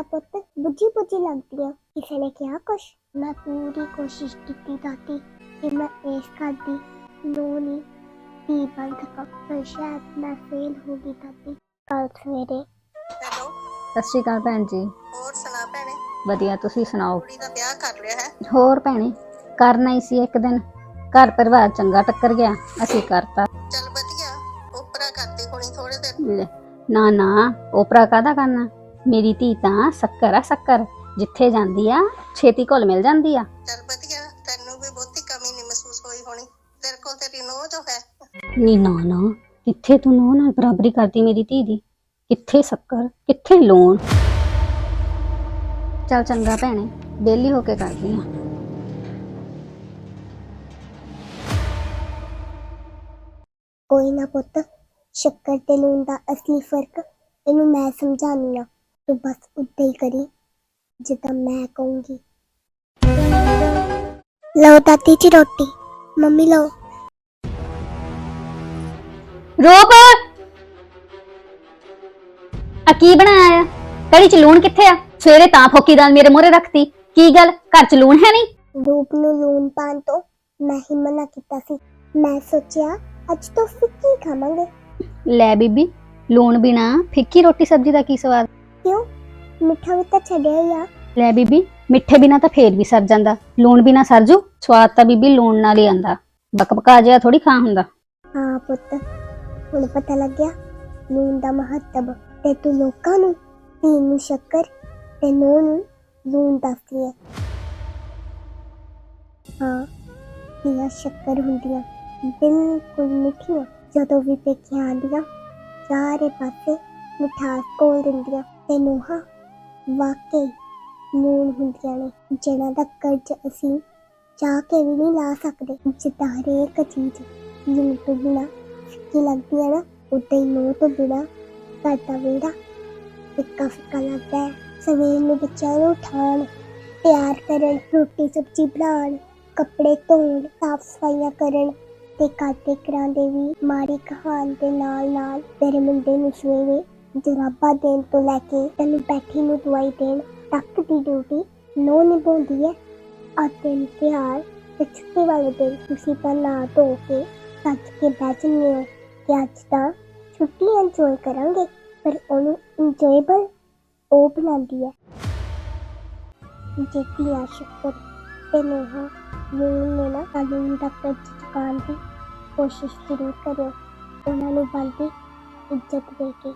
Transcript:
ਮੇਰਾ ਪੁੱਤ ਬੁੱਝੀ ਬੁੱਝੀ ਲੱਗਦੀ ਆ। ਕਿਸੇ ਨੇ ਕਿਹਾ ਕੁਛ ਮੈਂ ਪੂਰੀ ਕੋਸ਼ਿਸ਼ ਕੀਤੀ ਦਾਦੀ ਕਿ ਮੈਂ ਇਸ ਘਰ ਦੀ ਨੂੰ ਨਹੀਂ ਧੀ ਬਣ ਸਕਾਂ ਪਰ ਸ਼ਾਇਦ ਮੈਂ ਫੇਲ ਹੋ ਗਈ ਦਾਦੀ। ਕੱਲ ਸਵੇਰੇ। ਹੈਲੋ। ਸਤਿ ਸ਼੍ਰੀ ਅਕਾਲ ਭੈਣ ਜੀ। ਹੋਰ ਸੁਣਾ ਭੈਣੇ। ਵਧੀਆ ਤੁਸੀਂ ਸੁਣਾਓ? ਕੁੜੀ ਦਾ ਵਿਆਹ ਕਰ ਲਿਆ ਹੈ। ਹੋਰ ਭੈਣੇ ਕਰਨਾ ਹੀ ਸੀ ਇੱਕ ਦਿਨ। ਘਰ ਪਰਿਵਾਰ ਚੰਗਾ ਟੱਕਰ ਗਿਆ ਅਸੀਂ ਕਰਤਾ। ਚੱਲ ਵਧੀਆ ਉਪਰਾ ਕਰਦੀ ਹੋਣੀ ਥੋੜੇ ਦਿਨ। ਲੈ, ਨਾ ਨਾ ਓਪਰਾ ਕਾਦਾ ਕਰਨਾ? ਮੇਰੀ ਧੀ ਤਾਂ ਸ਼ੱਕਰ ਆ ਸ਼ੱਕਰ। ਜਿੱਥੇ ਜਾਂਦੀ ਆ ਛੇਤੀ ਘੁਲ ਮਿਲ ਜਾਂਦੀ ਆ। ਚੱਲ ਵਧੀਆ ਤੈਨੂੰ ਵੀ ਬਹੁਤੀ ਕਮੀ ਨਹੀਂ ਮਹਿਸੂਸ ਹੋਈ ਹੋਣੀ। ਤੇਰੇ ਕੋਲ ਤੇਰੀ ਨੋਹ ਜੋ ਹੈ। ਨੀ ਨਾ ਨਾ। ਕਿੱਥੇ ਤੂੰ ਨੋ ਨਾਲ ਬਰਾਬਰੀ ਕਰਦੀ ਮੇਰੀ ਧੀ ਦੀ? ਕਿੱਥੇ ਸ਼ੱਕਰ ਕਿੱਥੇ ਲੋਨ ਚੱਲ ਚੰਗਾ ਭੈਣੇ ਬੇਲੀ ਹੋ ਕੇ ਕਰਦੀ ਆ। ਕੋਈ ਨਾ ਪੁੱਤ ਸ਼ੱਕਰ ਤੇ ਲੂਣ ਦਾ ਅਸਲੀ ਫ਼ਰਕ ਇਹਨੂੰ ਮੈਂ ਸਮਝਾਨੀ ਆ। ਤੂੰ ਬਸ ਉੱਤੇ ਹੀ ਕਰੀ ਜਿੱਦਾਂ ਮੈਂ ਕਹੂੰਗੀ। ਲਓ ਦਾਦੀ ਜੀ ਰੋਟੀ ਮੰਮੀ ਲਓ। ਰੂਪ! ਆ ਕੀ ਬਣਾਇਆ ਆ? ਕੜੀ ਚ ਲੂਣ ਕਿੱਥੇ ਆ? ਸਵੇਰੇ ਤਾਂ ਫੋਕੀ ਦਾਲ ਮੇਰੇ ਮੂਹਰੇ ਰੱਖਤੀ। ਕੀ ਗੱਲ ਘਰ ਚ ਲੂਣ ਹੈ ਨਹੀਂ? ਰੂਪ ਨੂੰ ਲੂਣ ਪਾਣ ਤੋਂ ਮੈਂ ਹੀ ਮਨਾ ਕੀਤਾ ਸੀ। ਮੈਂ ਸੋਚਿਆ ਅੱਜ ਤੋਂ ਫਿੱਕੀ ਖਾਵਾਂਗੇ। ਲੈ ਬੀਬੀ ਲੂਣ ਬਿਨਾ ਫਿੱਕੀ ਰੋਟੀ ਸਬਜ਼ੀ ਦਾ ਕੀ ਸਵਾਦ? ਕਿਉਂ? ਮਿੱਠਾ ਵੀ ਤਾਂ ਛੱਡਿਆ ਹੀ ਆ। ਲੈ ਬੀਬੀ ਮਿੱਠੇ ਬਿਨਾ ਤਾਂ ਫੇਰ ਵੀ ਸਰ ਜਾਂਦਾ। ਲੂਣ ਬਿਨਾ ਸਰਜੂ ਸਵਾਦ ਤਾਂ ਬੀਬੀ ਲੂਣ ਨਾਲ ਹੀ ਆਂਦਾ। ਬਕਬਕਾ ਜਿਹਾ ਥੋੜੀ ਖਾ ਹੁੰਦਾ। ਹਾਂ ਪੁੱਤ ਹੁਣ ਪਤਾ ਲੱਗਿਆ ਲੂਣ ਦਾ ਮਹੱਤਵ ਤੇ ਤੂੰ ਲੋਕਾਂ ਨੂੰ ਧੀ ਨੂੰ ਸ਼ੱਕਰ ਤੇ ਨੂੰਹ ਨੂੰ ਲੂਣ ਦੱਸਦੀ ਹੈ। ਹਾਂ ਧੀਆਂ ਸ਼ੱਕਰ ਹੁੰਦੀਆਂ ਬਿਲਕੁਲ ਮਿੱਠੀਆਂ। ਜਦੋਂ ਵੀ ਪੇਖੀਆਂ ਆਉਂਦੀਆਂ ਚਾਰੇ ਪਾਸੇ ਮਿਠਾਸ ਕੋਲ ਦਿੰਦੀਆਂ। ਤੇ ਨੂੰਹਾਂ ਵਾਕਈ ਨੂਣ ਹੁੰਦੀਆਂ ਨੇ ਜਿਹਨਾਂ ਦਾ ਕਰਜ਼ ਅਸੀਂ ਚਾਹ ਕੇ ਵੀ ਨਹੀਂ ਲਾ ਸਕਦੇ। ਜਿੱਦਾਂ ਹਰੇਕ ਚੀਜ਼ ਜਿਵੇਂ ਤੋਂ ਬਿਨਾ ਫਿੱਕੀ ਲੱਗਦੀ ਹੈ ਨਾ, ਉਦਾਂ ਹੀ ਨੂੰਹ ਤੋਂ ਬਿਨਾ ਘਰ ਦਾ ਫਿੱਕਾ ਫਿੱਕਾ ਲੱਗਦਾ ਹੈ। ਸਵੇਰ ਨੂੰ ਬੱਚਿਆਂ ਨੂੰ ਉਠਾਉਣ ਪਿਆਰ ਕਰਨ, ਰੋਟੀ ਸਬਜ਼ੀ ਬਣਾਉਣ, ਕੱਪੜੇ ਧੋਣ, ਸਾਫ਼ ਸਫਾਈਆਂ ਕਰਨ ਤੇ ਕਾਤੇ ਕਰਾਂਦੇ ਵੀ ਮਾਰੀ ਕਹਾਣ ਦੇ ਨਾਲ ਨਾਲ ਤੇਰੇ ਮੁੰਡੇ ਨੂੰ ਸਵੇਰੇ ਜਰਾਬਾ ਦੇਣ ਤੋਂ ਲੈ ਕੇ ਤੈਨੂੰ ਬੈਠੀ ਨੂੰ ਦਵਾਈ ਦੇਣ ਤੱਕ ਦੀ ਡਿਊਟੀ ਨੋ ਨਿਭਾਉਂਦੀ ਹੈ ਅੱਜ ਦਿਨ ਤਿਉਹਾਰ ਤੇ ਛੁੱਟੀ ਵਾਲੇ ਦਿਨ ਤੁਸੀਂ ਤਾਂ ਨਾ ਧੋ ਕੇ ਸੱਜ ਕੇ ਬਹਿ ਜਾਂਦੇ ਹੋ ਕਿ ਅੱਜ ਤਾਂ ਛੁੱਟੀ ਇੰਜੋਏ ਕਰਾਂਗੇ, ਪਰ ਉਹਨੂੰ ਇੰਜੋਏਬਲ ਉਹ ਬਣਾਉਂਦੀ ਹੈ। ਜਿੱਤੀਆਂ ਸ਼ੁਕਰ ਤੇ ਨੋਹਾ ਲੂਣ ਨੇ ਨਾ ਕਾਨੂੰਨ ਦਾ ਕਰਜ਼ ਚੁਕਾਉਣ ਦੀ ਕੋਸ਼ਿਸ਼ ਜ਼ਰੂਰ ਕਰਿਓ, ਉਹਨਾਂ ਨੂੰ ਬਲਦੀ ਇੱਜ਼ਤ ਦੇ ਕੇ।